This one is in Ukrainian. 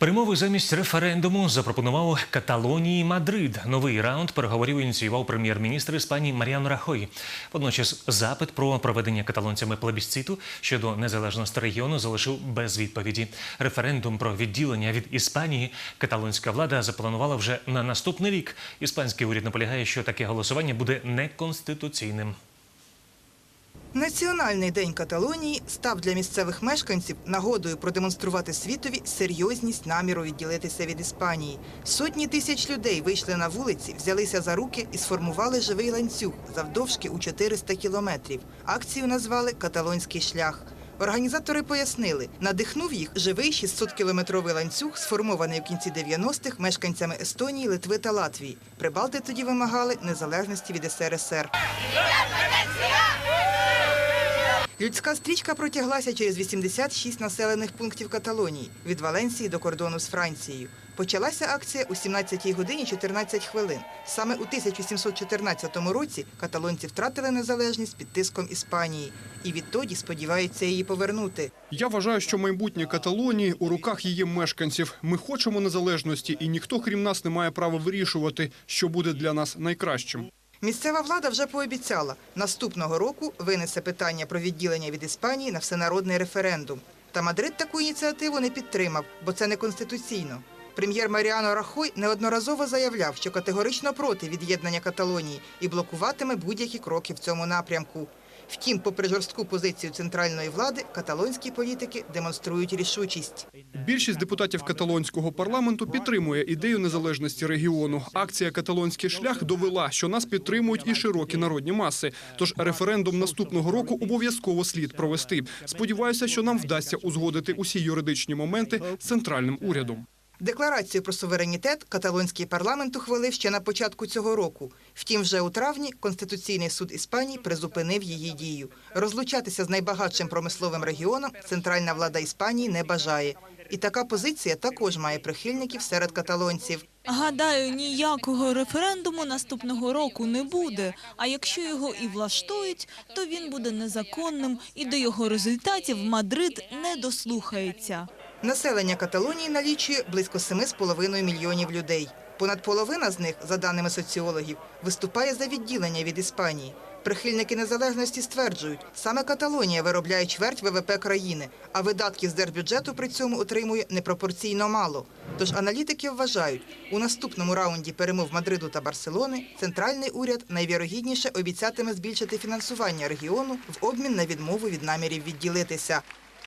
Перемови замість референдуму запропонував Каталонії Мадрид. Новий раунд переговорів ініціював прем'єр-міністр Іспанії Маріано Рахой. Водночас запит про проведення каталонцями плебісциту щодо незалежності регіону залишив без відповіді. Референдум про відділення від Іспанії каталонська влада запланувала вже на наступний рік. Іспанський уряд наполягає, що таке голосування буде неконституційним. Національний день Каталонії став для місцевих мешканців нагодою продемонструвати світові серйозність наміру відділитися від Іспанії. Сотні тисяч людей вийшли на вулиці, взялися за руки і сформували живий ланцюг завдовжки у 400 кілометрів. Акцію назвали Каталонський шлях. Організатори пояснили, надихнув їх живий 600-кілометровий ланцюг, сформований в кінці 90-х мешканцями Естонії, Литви та Латвії. Прибалти тоді вимагали незалежності від СРСР. Людська стрічка протяглася через 86 населених пунктів Каталонії від Валенсії до кордону з Францією. Почалася акція у 17 годині 14 хвилин. Саме у 1714 році каталонці втратили незалежність під тиском Іспанії і відтоді сподіваються її повернути. Я вважаю, що майбутнє Каталонії у руках її мешканців. Ми хочемо незалежності, і ніхто, крім нас, не має права вирішувати, що буде для нас найкращим. Місцева влада вже пообіцяла, наступного року винесе питання про відділення від Іспанії на всенародний референдум. Та Мадрид таку ініціативу не підтримав, бо це неконституційно. Прем'єр Маріано Рахой неодноразово заявляв, що категорично проти від'єднання Каталонії і блокуватиме будь-які кроки в цьому напрямку. Втім, попри жорстку позицію центральної влади, каталонські політики демонструють рішучість. Більшість депутатів каталонського парламенту підтримує ідею незалежності регіону. Акція Каталонський шлях довела, що нас підтримують і широкі народні маси. Тож референдум наступного року обов'язково слід провести. Сподіваюся, що нам вдасться узгодити усі юридичні моменти з центральним урядом. Декларацію про суверенітет каталонський парламент ухвалив ще на початку цього року. Втім, вже у травні Конституційний суд Іспанії призупинив її дію. Розлучатися з найбагатшим промисловим регіоном центральна влада Іспанії не бажає. І така позиція також має прихильників серед каталонців. Гадаю, ніякого референдуму наступного року не буде. А якщо його і влаштують, то він буде незаконним і до його результатів Мадрид не дослухається. Населення Каталонії налічує близько 7,5 мільйонів людей. Понад половина з них, за даними соціологів, виступає за відділення від Іспанії. Прихильники незалежності стверджують, саме Каталонія виробляє чверть ВВП країни, а видатків з держбюджету при цьому отримує непропорційно мало. Тож аналітики вважають, у наступному раунді перемов Мадриду та Барселони центральний уряд найвірогідніше обіцятиме збільшити фінансування регіону в обмін на відмову від намірів відділитися.